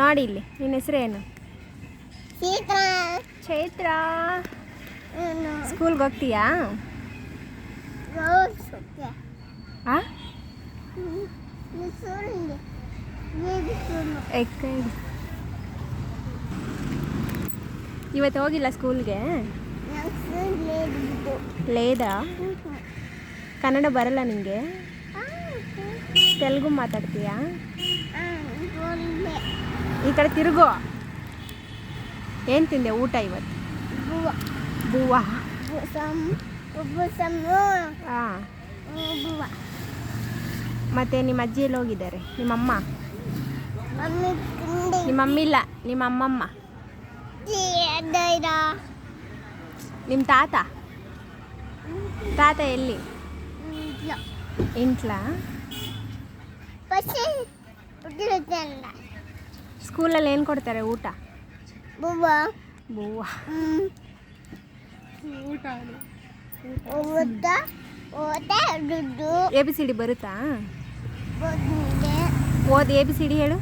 ನೋಡಿ ಇಲ್ಲಿ ನಿನ್ನ ಹೆಸರೇನು? ಏನು? ಚೈತ್ರ ಸ್ಕೂಲ್ಗೆ ಹೋಗ್ತೀಯಾ? ಇವತ್ತು ಹೋಗಿಲ್ಲ ಸ್ಕೂಲ್ಗೆ? ಲೇದಾ? ಕನ್ನಡ ಬರಲ್ಲ ನಿಮಗೆ ತೆಲುಗು ಮಾತಾಡ್ತೀಯಾ? ಈ ಕಡೆ ತಿರುಗು. ಏನು ತಿಂದೆ ಊಟ ಇವತ್ತು? ಬುವ. ಹಾಂ. ಮತ್ತೆ ನಿಮ್ಮ ಅಜ್ಜಿ ಎಲ್ಲಿ ಹೋಗಿದ್ದಾರೆ ನಿಮ್ಮಮ್ಮ? ಮಮ್ಮಿ ತಿಂಡಿ ನಿಮ್ಮ ಅಮ್ಮಿಲ್ಲ ಇಲ್ಲ ನಿಮ್ಮ ಅಮ್ಮಮ್ಮ ನಿಮ್ಮ ತಾತ? ತಾತ ಎಲ್ಲಿ? ಇಂಟ್ಲಾ ಸ್ಕೂಲಲ್ಲಿ ಏನು ಕೊಡ್ತಾರೆ ಊಟ? ಬುವ. ಎ ಬಿ ಸಿ ಡಿ ಬರುತ್ತಾ? ಓದ್ ಓದಿ ಎ ಬಿ ಸಿ ಡಿ ಹೇಳು.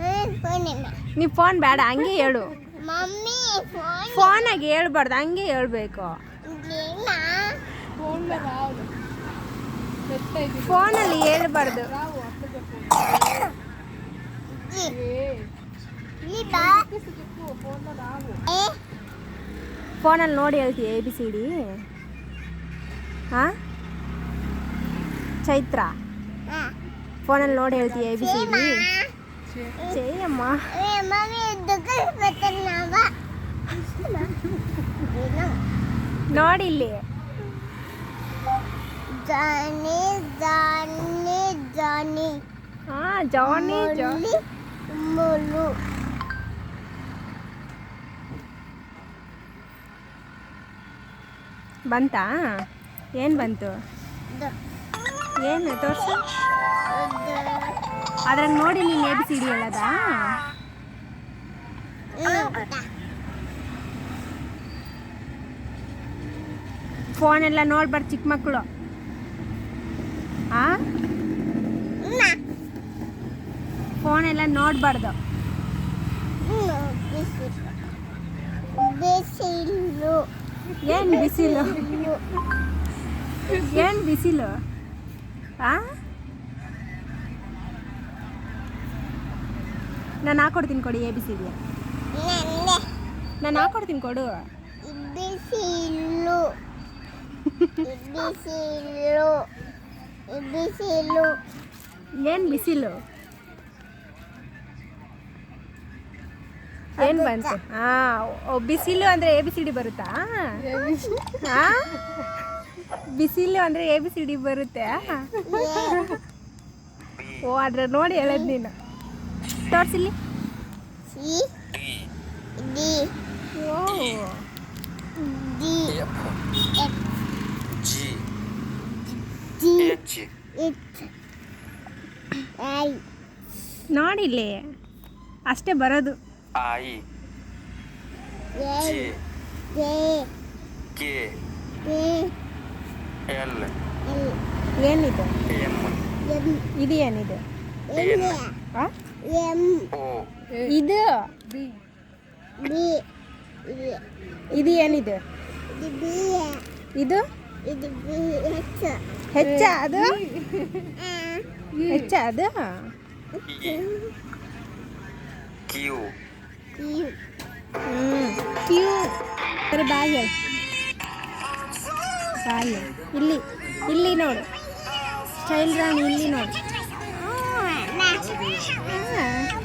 ನೀ ನೀವು ಫೋನ್ ಬೇಡ ಹಂಗೆ ಹೇಳು. ಮಮ್ಮಿ ಫೋನ್ ಫೋನಾಗಿ ಹೇಳ್ಬಾರ್ದು ಹಂಗೆ ಹೇಳ್ಬೇಕು. ಫೋನಲ್ಲಿ ಹೇಳ್ಬಾರ್ದು. ಫೋನಲ್ಲಿ ನೋಡಿ ಹೇಳ್ತೀಯ ಎ ಬಿ ಸಿ ಡಿ ಹಾಂ ಚೈತ್ರ ಆ ಫೋನಲ್ಲಿ ನೋಡಿ ಹೇಳ್ತೀಯ A B C D Seema చేయమ్మా ಏ ಮಮ್ಮಿ ದುಗ್ಗಲ್ ಬರ್ತಾನವ ಏನು ನೋಡಿ ಇಲ್ಲಿ ಜಾನಿ ಜಾನಿ ಜಾನಿ ಹಾಂ ಜಾನಿ ಜಾ ಮುಲ್ಲಿ ಮುಲು ಬಂತಾ? ಏನು ಬಂತು? ಏನು ತೋರಿಸು? ಅದ್ರಲ್ಲಿ ನೋಡಿ ನೀನು ಎ ಬಿ ಸಿ ಡಿ ಹೇಳೋದಾ ದ- ಫೋನೆಲ್ಲ ನೋಡ್ಬಾರ್ದು ಚಿಕ್ಕ ಮಕ್ಕಳು ಆ. ಫೋನೆಲ್ಲ ನೋಡಬಾರ್ದು ಇನ್ನು ಬಿಸಿಲು ಬಿಸಿಲು ಏನು ಬಿಸಿಲು? ಏನು ಬಿಸಿಲು? ಆ? ನಾನು ಹಾಕೊಡ್ತೀನಿ ಕೊಡಿ ಎ ಡಿ. ನಾನು ಹಾಕೊಡ್ತೀನಿ ಕೊಡು ಬಿಸಿಲು ಬಿಸಿಲು ಬಿಸಿಲು ಏನು ಬಿಸಿಲು? ಏನು ಬಂತು? ಹಾ ಬಿಸಿಲು ಅಂದ್ರೆ ಎ ಬಿ ಸಿ ಡಿ ಬರುತ್ತಾ? ಹಾಂ ಬಿಸಿಲು ಅಂದ್ರೆ ಎ ಬಿ ಸಿ ಡಿ ಬರುತ್ತೆ? ಓ ಅದ್ರ ನೋಡಿ ಹೇಳದ್ ನೀನು. ತೋರಿಸಿಲಿ C D O. D F G G H. I. ನೋಡಿಲ್ಲಿ. ಅಷ್ಟೇ ಬರೋದು. I ಎ J ಜೆ K l ಏನಿದು? M ಎಂ ಇದು ಏನಿದು? N ಆ? M O ಇದು? B ಇದು ಏನಿದು? ಇದು B ಇದು? ಇದು B ಎಚ್. ಹೆಚ್ಚ ಅದು? ಹೆಚ್ಚ ಅದು? Q ಯು ಹ್ಞೂ ಕ್ಯೂ ಸರಿ ಬಾಯ್ ಹೇಳು ಬಾಯ್ ಹೇಳು. ಇಲ್ಲಿ ಇಲ್ಲಿ ನೋಡು ಸ್ಟೈಲ್ ರಾಣಿ ಇಲ್ಲಿ ನೋಡು ಹಾಂ